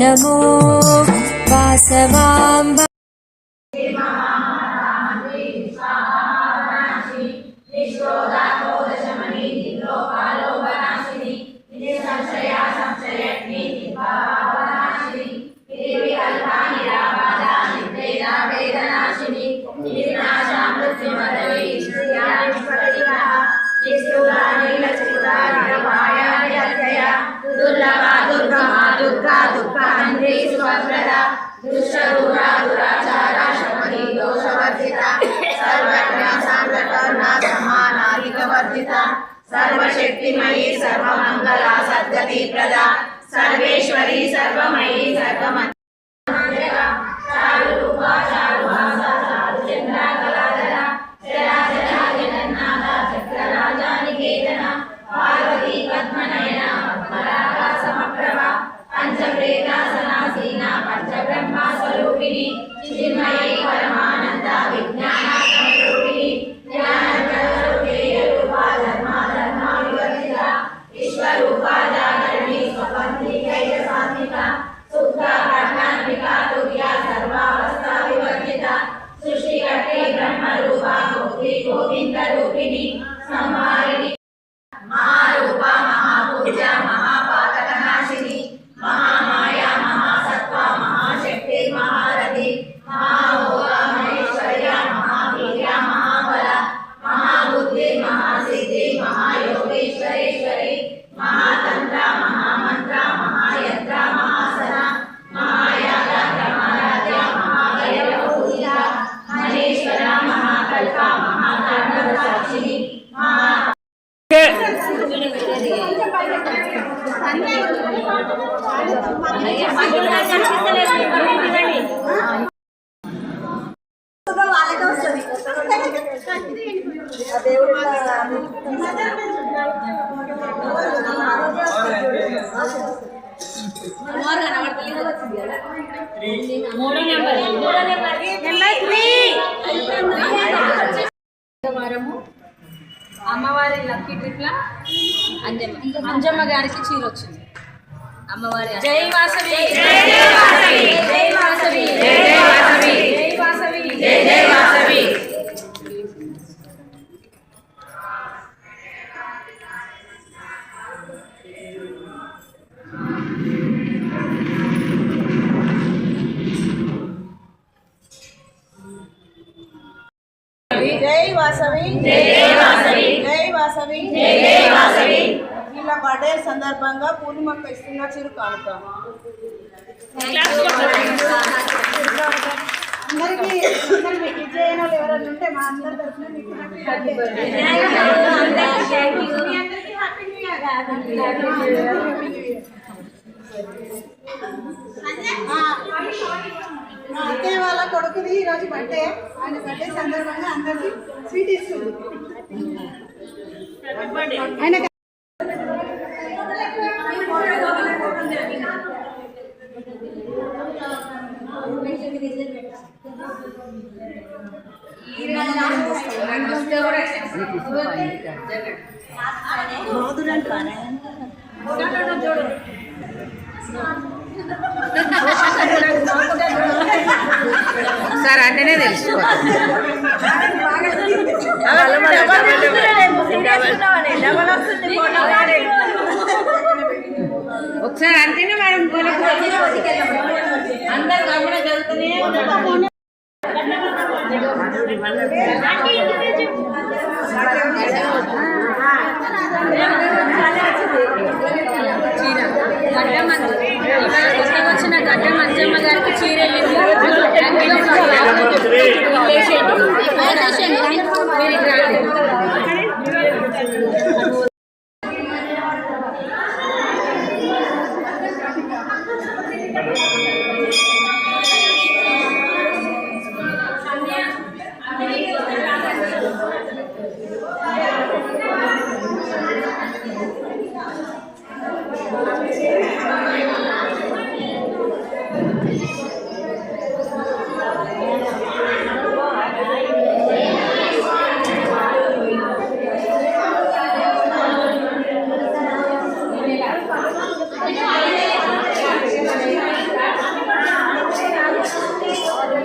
नमो वासवाम्ब శుభప్రద దురాచార శమని దోషవర్జిత సర్వజ్ఞ సాంద్రకర్ణ సమానాధికవర్జిత సర్వశక్తిమయీ సర్వమంగళ సద్గతి ప్రద సర్వేశ్వరి సర్వమయీ సర్వమ మహారూప మహాపూజ మహాపాద వాళ్ళకే వస్తుంది వారము అమ్మవారి లక్కీ ట్రిప్ల అంజమ్మ అంజమ్మ గారికి చీర వచ్చింది అమ్మవారి జై వాసవి. జై వాసవి. జై వాసవి. జై వాసవి. జై వాసవి. జై జై వాసవి. జై వాసవి. జై వాసవి. జై వాసవి? వీళ్ళ బర్త్డే సందర్భంగా పూర్ణిమక్క ఇస్తున్న చిరు కానుక. అందరికి అందరికి విజయన వాళ్ళు ఎవరైనా ఉంటే మా అందరి తరఫున మీకు అత్తయ్య వాళ్ళ కొడుకుది ఈరోజు బర్త్డే. ఆయన బర్త్డే సందర్భంగా అందరికి స్వీట్ ఇస్తుంది. ఆయన సార్ అంటేనే తెలుసు ఒకసారి అంటేనే మేడం అందరు గమనం గడ్డ గారికి చీర వెళ్ళింది.